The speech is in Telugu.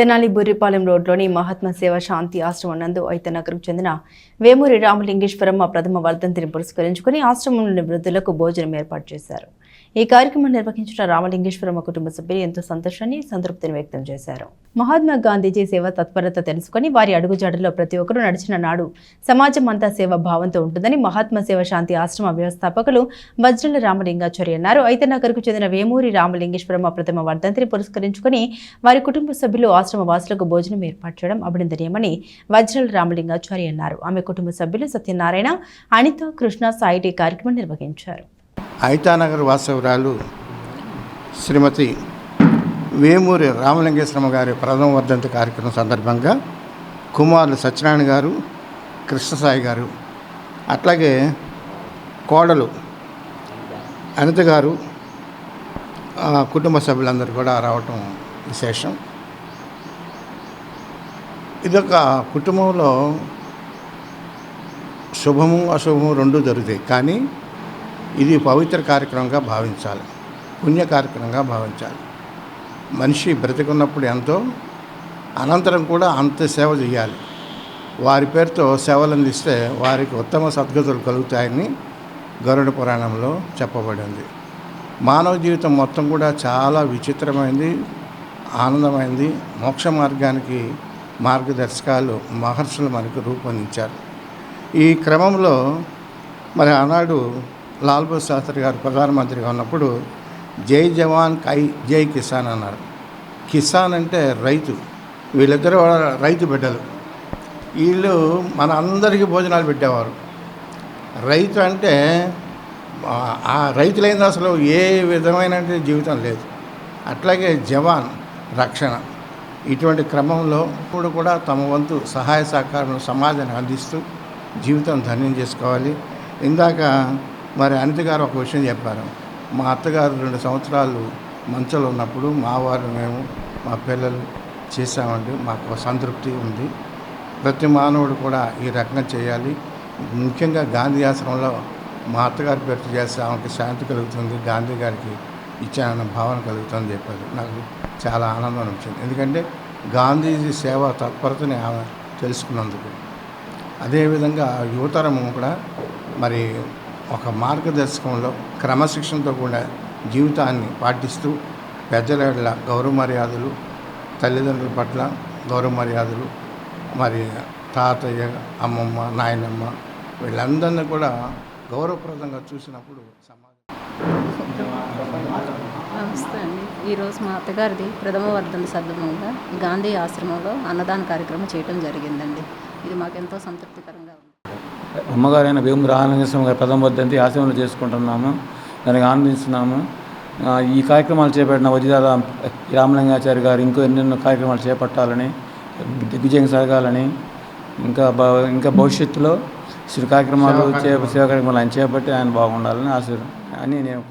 తెనాలి బుర్రిపాలెం రోడ్లోని మహాత్మా సేవ శాంతి ఆశ్రమం నందు నగర్కు చెందిన వేమూరి రామలింగేశ్వరమ్మ ప్రథమ వర్ధంతిని పురస్కరించుకుని ఆశ్రమంలోని వృద్ధులకు భోజనం ఏర్పాటు చేశారు. ఈ కార్యక్రమం నిర్వహించిన రామలింగేశ్వరమ్మ కుటుంబ సభ్యులు ఎంతో సంతోషాన్ని సంతృప్తిని వ్యక్తం చేశారు. మహాత్మా గాంధీజీ సేవ తత్పరత తెలుసుకుని వారి అడుగుజాడల్లో ప్రతి ఒక్కరూ నడిచిన నాడు సమాజం అంతా సేవ భావంతో ఉంటుందని మహాత్మా సేవ శాంతి ఆశ్రమ వ్యవస్థాపకులు వజ్రల రామలింగాచారి అన్నారు. అయితే నగర్కు చెందిన వేమూరి రామలింగేశ్వరమ్మ ప్రథమ వర్ధంతిని పురస్కరించుకుని వారి కుటుంబ సభ్యులు ఆశ్రమ వాసులకు భోజనం ఏర్పాటు చేయడం అభినందనీయమని వజ్రల రామలింగాచారి అన్నారు. ఆమె కుటుంబ సభ్యులు సత్యనారాయణ అనిత కృష్ణ సాయిటి కార్యక్రమం నిర్వహించారు. ఐతానగర్ వాసవరాలు శ్రీమతి వేమూరి రామలింగేశ్వరమ్మ గారి ప్రథమ వర్ధంతి కార్యక్రమం సందర్భంగా కుమారులు సత్యనారాయణ గారు కృష్ణసాయి గారు అట్లాగే కోడలు అనిత గారు కుటుంబ సభ్యులందరూ కూడా రావటం విశేషం. ఇదొక కుటుంబంలో శుభము అశుభము రెండూ జరుగుతాయి. కానీ ఇది పవిత్ర కార్యక్రమంగా భావించాలి. పుణ్య కార్యక్రమంగా భావించాలి. మనిషి బ్రతికున్నప్పుడు ఎంతో అనంతరం కూడా అంత సేవ చేయాలి. వారి పేరుతో సేవలు అందిస్తే వారికి ఉత్తమ సద్గతులు కలుగుతాయని గరుడ పురాణంలో చెప్పబడింది. మానవ జీవితం మొత్తం కూడా చాలా విచిత్రమైంది ఆనందమైంది. మోక్ష మార్గానికి మార్గదర్శకాలు మహర్షులు మనకు రూపొందించారు. ఈ క్రమంలో మరి ఆనాడు లాల్ బహదూర్ శాస్త్రి గారు ప్రధానమంత్రిగా ఉన్నప్పుడు జై జవాన్ కై జై కిసాన్ అన్నారు. కిసాన్ అంటే రైతు. వీళ్ళిద్దరు రైతు బిడ్డలు. వీళ్ళు మన అందరికీ భోజనాలు పెట్టేవారు. రైతు అంటే ఆ- ఆ అసలు ఏ విధమైన జీవితం లేదు. అట్లాగే జవాన్ రక్షణ. ఇటువంటి క్రమంలో ఇప్పుడు కూడా తమ వంతు సహాయ సహకారం సమాజాన్ని అందిస్తూ జీవితం ధన్యం చేసుకోవాలి. ఇందాక మరి అనిత గారు ఒక విషయం చెప్పారు. మా అత్తగారు రెండు సంవత్సరాలు మంచంలో ఉన్నప్పుడు మా వారు మేము మా పిల్లలు చేసామండి మాకు ఒక సంతృప్తి ఉంది. ప్రతి మానవుడు కూడా ఈ రకంగా చేయాలి. ముఖ్యంగా గాంధీ ఆశ్రమంలో మా అత్తగారి పేరు చేస్తే ఆమెకి శాంతి కలుగుతుంది. గాంధీ గారికి ఇచ్చానన్న భావన కలుగుతుంది చెప్పారు. నాకు చాలా ఆనందం అనిపించింది. ఎందుకంటే గాంధీజీ సేవ తత్పరతని ఆమె తెలుసుకున్నందుకు. అదేవిధంగా యువతరము కూడా మరి ఒక మార్గదర్శకంలో క్రమశిక్షణతో కూడా జీవితాన్ని పాటిస్తూ పెద్దల గౌరవ మర్యాదలు తల్లిదండ్రుల పట్ల గౌరవ మర్యాదలు మరి తాతయ్య అమ్మమ్మ నాయనమ్మ వీళ్ళందరినీ కూడా గౌరవప్రదంగా చూసినప్పుడు సమాజం నమస్తే అండి. ఈరోజు మా అత్తగారిది ప్రథమ వర్ధన సందర్భంగా గాంధీ ఆశ్రమంలో అన్నదాన కార్యక్రమం చేయడం జరిగిందండి. ఇది మాకెంతో సంతృప్తికరంగా ఉంది. అమ్మగారైన వేము రామలింగేశ్వరం గారి ప్రథమ వర్ధంతి ఆశ్రమంలో చేసుకుంటున్నాము. దానికి ఆనందిస్తున్నాము. ఈ కార్యక్రమాలు చేపట్టిన వజిదాల రామలింగాచారి గారు ఇంకో ఎన్నెన్నో కార్యక్రమాలు చేపట్టాలని దిగ్విజయం సాగాలని ఇంకా ఇంకా భవిష్యత్తులో శ్రీ కార్యక్రమాలు చే సేవా కార్యక్రమాలు ఆయన చేపట్టి ఆయన బాగుండాలని ఆశ అని నేను